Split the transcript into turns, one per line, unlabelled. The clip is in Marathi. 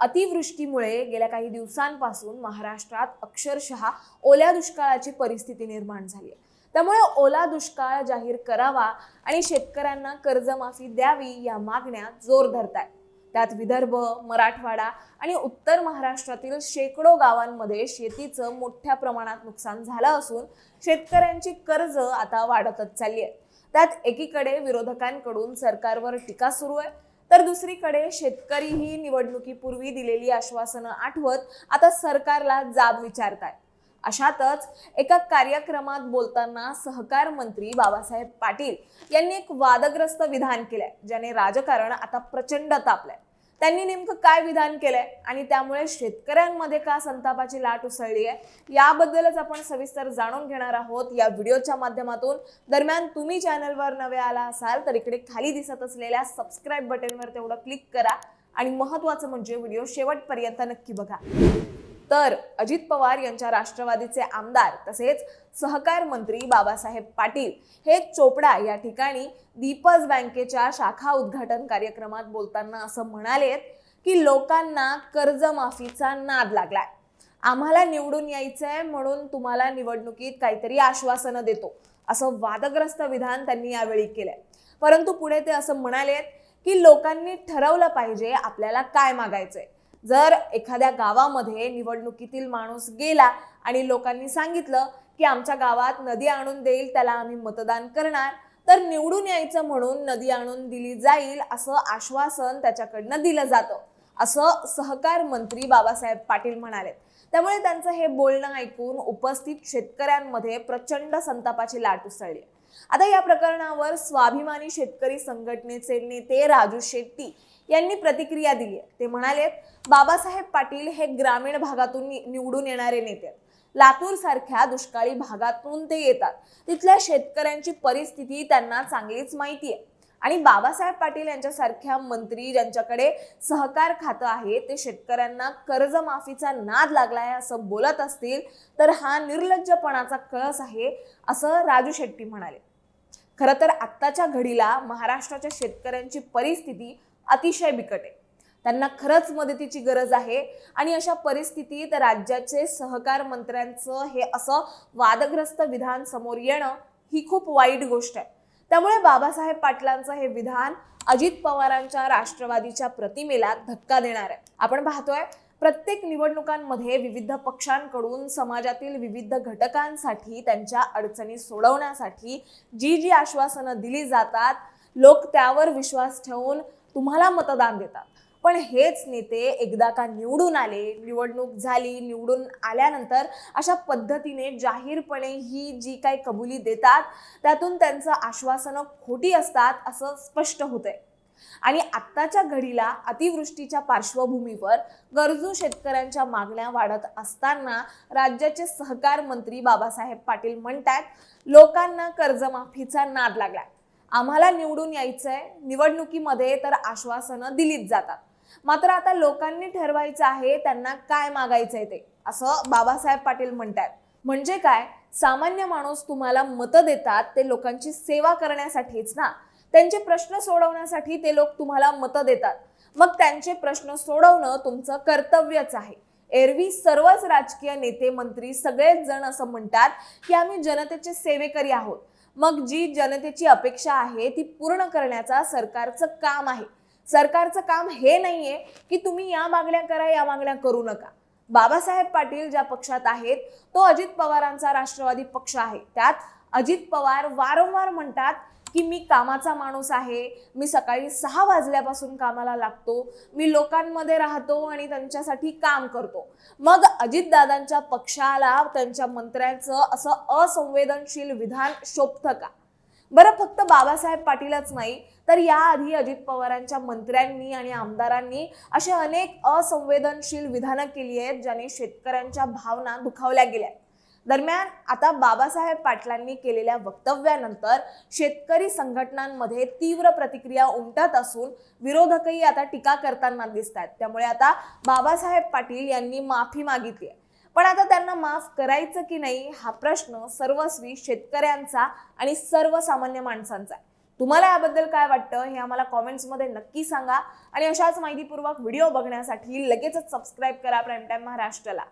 अतिवृष्टीमुळे गेल्या काही दिवसांपासून महाराष्ट्रात अक्षरशः ओल्या दुष्काळाची परिस्थिती निर्माण झाली आहे. त्यामुळे ओला दुष्काळ जाहीर करावा आणि शेतकऱ्यांना कर्जमाफी द्यावी या मागण्या जोर धरत आहेत त्यात विदर्भ मराठवाडा आणि उत्तर महाराष्ट्रातील शेकडो गावांमध्ये शेतीचं मोठ्या प्रमाणात नुकसान झालं असून शेतकऱ्यांची कर्ज आता वाढतच चालली आहे. त्यात एकीकडे विरोधकांकडून सरकारवर टीका सुरू आहे. तर दुसरीकडे शेतकरीही निवडणुकीपूर्वी दिलेली आश्वासनं आठवत आता सरकारला जाब विचारतायत. अशातच एका कार्यक्रमात बोलताना सहकार मंत्री बाबासाहेब पाटील यांनी एक वादग्रस्त विधान केलंय ज्याने राजकारण आता प्रचंड तापलंय. त्यांनी नेमकं काय विधान केलंय? आणि त्यामुळे शेतकऱ्यांमध्ये का संतापाची लाट उसळली आहे? याबद्दलच आपण सविस्तर जाणून घेणार आहोत या व्हिडिओच्या माध्यमातून. दरम्यान तुम्ही चॅनलवर नवे आला असाल तर इकडे खाली दिसत असलेल्या सबस्क्राईब बटनवर तेवढं क्लिक करा. आणि महत्वाचं म्हणजे व्हिडिओ शेवटपर्यंत नक्की बघा. तर अजित पवार यांच्या राष्ट्रवादीचे आमदार तसेच सहकार मंत्री बाबासाहेब पाटील हे चोपडा या ठिकाणी दीपज बँकेच्या शाखा उद्घाटन कार्यक्रमात बोलताना असं म्हणालेत की लोकांना कर्जमाफीचा नाद लागलाय. आम्हाला निवडून यायचंय म्हणून तुम्हाला निवडणुकीत काहीतरी आश्वासनं देतो असं वादग्रस्त विधान त्यांनी यावेळी केलंय. परंतु पुढे ते असं म्हणालेत की लोकांनी ठरवलं पाहिजे आपल्याला काय मागायचंय. जर एखाद्या गावामध्ये निवडणुकीतील माणूस गेला आणि लोकांनी सांगितलं की आमच्या गावात नदी आणून देईल त्याला आम्ही मतदान करणार तर निवडून यायचं म्हणून नदी आणून दिली जाईल असं आश्वासन त्याच्याकडनं दिलं जातं असं सहकार मंत्री बाबासाहेब पाटील म्हणाले त्यामुळे त्यांचं हे बोलणं ऐकून उपस्थित शेतकऱ्यांमध्ये प्रचंड संतापाची लाट उसळली. आता या प्रकरणावर स्वाभिमानी शेतकरी संघटनेचे नेते राजू शेट्टी यांनी प्रतिक्रिया दिली आहे. ते म्हणाले बाबासाहेब पाटील हे ग्रामीण भागातून निवडून येणारे नेते आहेत. लातूर सारख्या दुष्काळी भागातून ते येतात. तिथल्या शेतकऱ्यांची परिस्थिती त्यांना चांगलीच माहिती आहे. आणि बाबासाहेब पाटील यांच्यासारख्या मंत्री ज्यांच्याकडे सहकार खातं आहे ते शेतकऱ्यांना कर्जमाफीचा नाद लागला आहे असं बोलत असतील तर हा निर्लज्जपणाचा कळस आहे असं राजू शेट्टी म्हणाले. खरं तर आत्ताच्या घडीला महाराष्ट्राच्या शेतकऱ्यांची परिस्थिती अतिशय बिकट आहे. त्यांना खरंच मदतीची गरज आहे आणि अशा परिस्थितीत राज्याचे सहकार मंत्र्यांचं हे असं वादग्रस्त विधान समोर येणं ही खूप वाईट गोष्ट आहे. त्यामुळे बाबासाहेब पाटलांचं हे विधान अजित पवारांच्या राष्ट्रवादीच्या प्रतिमेला धक्का देणार आहे. आपण पाहतोय प्रत्येक निवडणुकांमध्ये विविध पक्षांकडून समाजातील विविध घटकांसाठी त्यांच्या अडचणी सोडवण्यासाठी जी जी आश्वासनं दिली जातात लोक त्यावर विश्वास ठेवून तुम्हाला मतदान देतात. पण हेच नेते एकदा का निवडून आले निवडणूक झाली निवडून आल्यानंतर अशा पद्धतीने जाहीरपणे ही जी काही कबुली देतात त्यातून त्यांचं आश्वासनं खोटी असतात असं स्पष्ट होतंय. आणि आत्ताच्या घडीला अतिवृष्टीच्या पार्श्वभूमीवर गरजू शेतकऱ्यांच्या मागण्या वाढत असताना राज्याचे सहकार मंत्री बाबासाहेब पाटील म्हणतात लोकांना कर्जमाफीचा नाद लागलाय. आम्हाला निवडून यायचंय. निवडणुकीमध्ये तर आश्वासनं दिलीच जातात. मात्र आता लोकांनी ठरवायचं आहे त्यांना काय मागायचंय ते. असं बाबासाहेब पाटील म्हणतात म्हणजे काय? सामान्य माणूस तुम्हाला मतं देतात ते लोकांची सेवा करण्यासाठीच ना. त्यांचे प्रश्न सोडवण्यासाठी ते लोक तुम्हाला मतं देतात. मग त्यांचे प्रश्न सोडवणं तुमचं कर्तव्यच आहे. एरवी सर्वच राजकीय नेते मंत्री सगळेच जण असं म्हणतात की आम्ही जनतेचे सेवेकरी आहोत. मग जी जनतेची अपेक्षा आहे ती पूर्ण करण्याचा सरकारचं काम आहे. सरकारचं काम हे नाहीये की तुम्ही या मागण्या करा या मागण्या करू नका. बाबासाहेब पाटील ज्या पक्षात आहेत तो अजित पवारांचा राष्ट्रवादी पक्ष आहे. त्यात अजित पवार वारंवार म्हणतात की मी कामाचा माणूस आहे मी सकाळी सहा वाजल्यापासून कामाला लागतो मी लोकांमध्ये राहतो आणि त्यांच्यासाठी काम करतो. मग अजितदादांच्या पक्षाला त्यांच्या मंत्र्यांचं असं असंवेदनशील विधान शोभतं का? बरं फक्त बाबासाहेब पाटीलच नाही तर याआधी अजित पवारांच्या मंत्र्यांनी आणि आमदारांनी असे अनेक असंवेदनशील विधानं केली आहेत ज्याने शेतकऱ्यांच्या भावना दुखावल्या गेल्या. दरम्यान आता बाबासाहेब पाटलांनी केलेल्या वक्तव्यानंतर शेतकरी संघटनांमध्ये तीव्र प्रतिक्रिया उमटत असून विरोधकही आता टीका करताना दिसत आहेत त्यामुळे आता बाबासाहेब पाटील यांनी माफी मागितली आहे. पण आता त्यांना माफ करायचं की नाही हा प्रश्न सर्वस्वी शेतकऱ्यांचा आणि सर्वसामान्य माणसांचा आहे. तुम्हाला याबद्दल काय वाटतं हे आम्हाला कॉमेंट्समध्ये नक्की सांगा. आणि अशाच माहितीपूर्वक व्हिडिओ बघण्यासाठी लगेचच सबस्क्राईब करा प्राईम टाईम महाराष्ट्राला.